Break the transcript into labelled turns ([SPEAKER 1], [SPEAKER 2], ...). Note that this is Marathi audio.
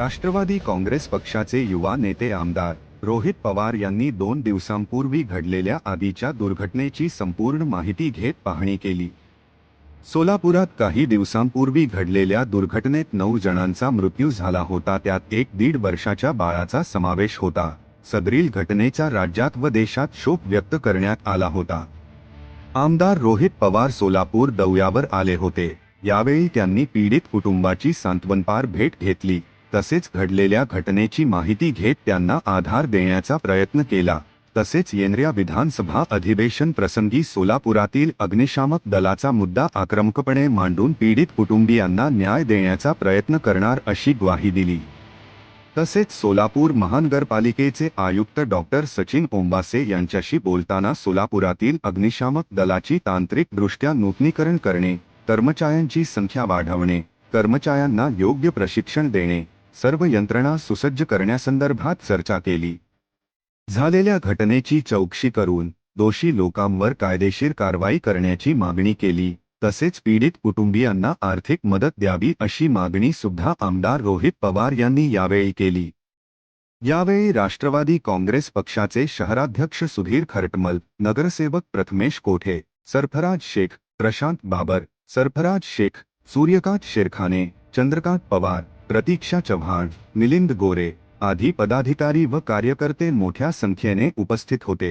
[SPEAKER 1] राष्ट्रवादी काँग्रेस पक्षाचे युवा नेते आमदार रोहित पवार यांनी दोन दिवसांपूर्वी घडलेल्या आगीच्या दुर्घटनेची संपूर्ण माहिती घेत पाहणी केली. सोलापुरात काही दिवसांपूर्वी घडलेल्या दुर्घटनेत नऊ जणांचा मृत्यू झाला होता. त्यात एक दीड वर्षाच्या बाळाचा समावेश होता. सदरील घटनेचा राज्यात व देशात शोक व्यक्त करण्यात आला होता. आमदार रोहित पवार सोलापूर दौऱ्यावर आले होते. यावेळी त्यांनी पीडित कुटुंबाची सांत्वनपार भेट घेतली. तसेच घडलेल्या घटनेची माहिती घेत त्यांना आधार देण्याचा प्रयत्न केला. तसेच येणाऱ्या विधानसभा अधिवेशन प्रसंगी सोलापुरातील अग्निशामक दलाचा मुद्दा आक्रमकपणे मांडून पीडित कुटुंबियांना न्याय देण्याचा प्रयत्न करणार अशी ग्वाही दिली. तसेच सोलापूर महानगरपालिकेचे आयुक्त डॉक्टर सचिन ओंबासे यांच्याशी बोलताना सोलापुरातील अग्निशामक दलाची तांत्रिकदृष्ट्या नूतनीकरण करणे कर्मचाऱ्यांची संख्या वाढवणे कर्मचाऱ्यांना योग्य प्रशिक्षण देणे सर्व यंत्रणा सुसज्ज करण्यासंदर्भात चर्चा केली. झालेल्या घटनेची चौकशी करून दोषी लोकांवर कायदेशीर कारवाई करण्याची मागणी केली. तसेच पीडित कुटुंबियांना आर्थिक मदत द्यावी अशी मागणी सुद्धा आमदार रोहित पवार यांनी यावेळी केली. यावेळी राष्ट्रवादी काँग्रेस पक्षाचे शहराध्यक्ष सुधीर खरटमल नगरसेवक प्रथमेश कोठे सरफराज शेख प्रशांत बाबर सरफराज शेख सूर्यकांत शेरखाने चंद्रकांत पवार प्रतीक्षा चव्हाण मिलिंद गोरे आदी पदाधिकारी व कार्यकर्ते मोठ्या संख्येने उपस्थित होते.